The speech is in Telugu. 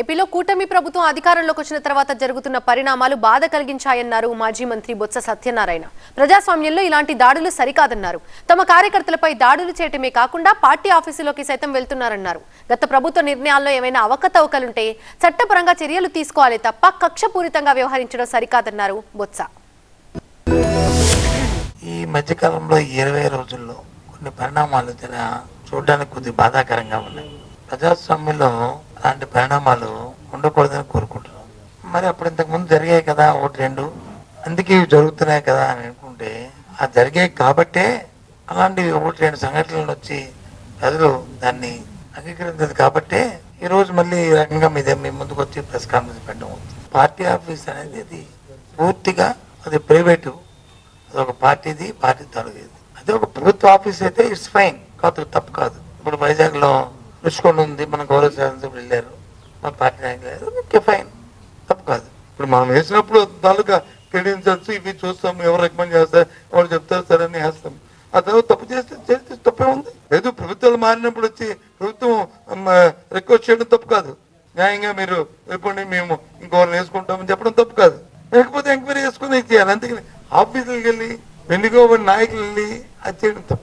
ఏపీలో కూటమి ప్రభుత్వం అధికారంలోకి వచ్చిన తర్వాత జరుగుతున్న పరిణామాలు బాధ కలిగించాయన్నారు మాజీ మంత్రి బొత్స సత్యనారాయణ. ప్రజాస్వామ్యంలో ఇలాంటి దాడులు సరికాదన్నారు. తమ కార్యకర్తలపై దాడులు చేయటమే కాకుండా పార్టీ ఆఫీసులోకి సైతం వెళ్తున్నారన్నారు. గత ప్రభుత్వ నిర్ణయాల్లో ఏమైనా అవకతవకలుంటే చట్టపరంగా చర్యలు తీసుకోవాలి తప్ప కక్షపూరితంగా వ్యవహరించడం సరికాదన్నారు బొత్స. ఈ మధ్యకాలంలో ఇరవై రోజుల్లో కొన్ని పరిణామాలు చూడడానికి కొద్ది బాధాకరంగా ఉన్నాయి. ప్రజాస్వామ్యంలో అలాంటి పరిణామాలు ఉండకూడదని కోరుకుంటున్నాం. మరి అప్పుడు ఇంతకుముందు జరిగాయి కదా ఒకటి రెండు. అందుకే ఇవి జరుగుతున్నాయి కదా అని అనుకుంటే ఆ జరిగాయి కాబట్టే అలాంటి ఒకటి రెండు సంఘటనలు వచ్చి ప్రజలు దాన్ని అంగీకరించదు కాబట్టే ఈరోజు మళ్ళీ ఈ రకంగా మీద మీ ముందుకు వచ్చి ప్రెస్ కాన్ఫరెన్స్ పెట్టడం పార్టీ ఆఫీస్ అనేది అది పూర్తిగా అది ప్రైవేటు. అది ఒక పార్టీది పార్టీ తొలగేది అదే ఒక ప్రభుత్వ ఆఫీస్ అయితే ఇట్స్ ఫైన్. కాదు తప్పు కాదు. ఇప్పుడు వైజాగ్లో లో ఉంది. మన గౌరవ శాసనసభ్యులు వెళ్ళారు. మన పార్టీ నాయకులు ఓకే ఫైన్. తప్పు కాదు. ఇప్పుడు మనం వేసినప్పుడు తాలూకా క్రెడెన్షియల్స్ ఇవి చూస్తాం. ఎవరు రికమెండ్ చేస్తారు ఎవరు చెప్తారు సరే అని వేస్తాం. ఆ తర్వాత తప్పు చేస్తే చేస్తే తప్పే ఉంది. లేదు ప్రభుత్వాలు మారినప్పుడు వచ్చి ప్రభుత్వం రిక్వెస్ట్ చేయడం తప్పు కాదు. న్యాయంగా మీరు రేపండి మేము ఇంకోరిని వేసుకుంటామని చెప్పడం తప్పు కాదు. లేకపోతే ఎంక్వైరీ చేసుకుని చేయాలి. అందుకని ఆఫీసులకు వెళ్ళి వెన్నుకోబడి నాయకులు వెళ్ళి అది చేయడం తప్పు.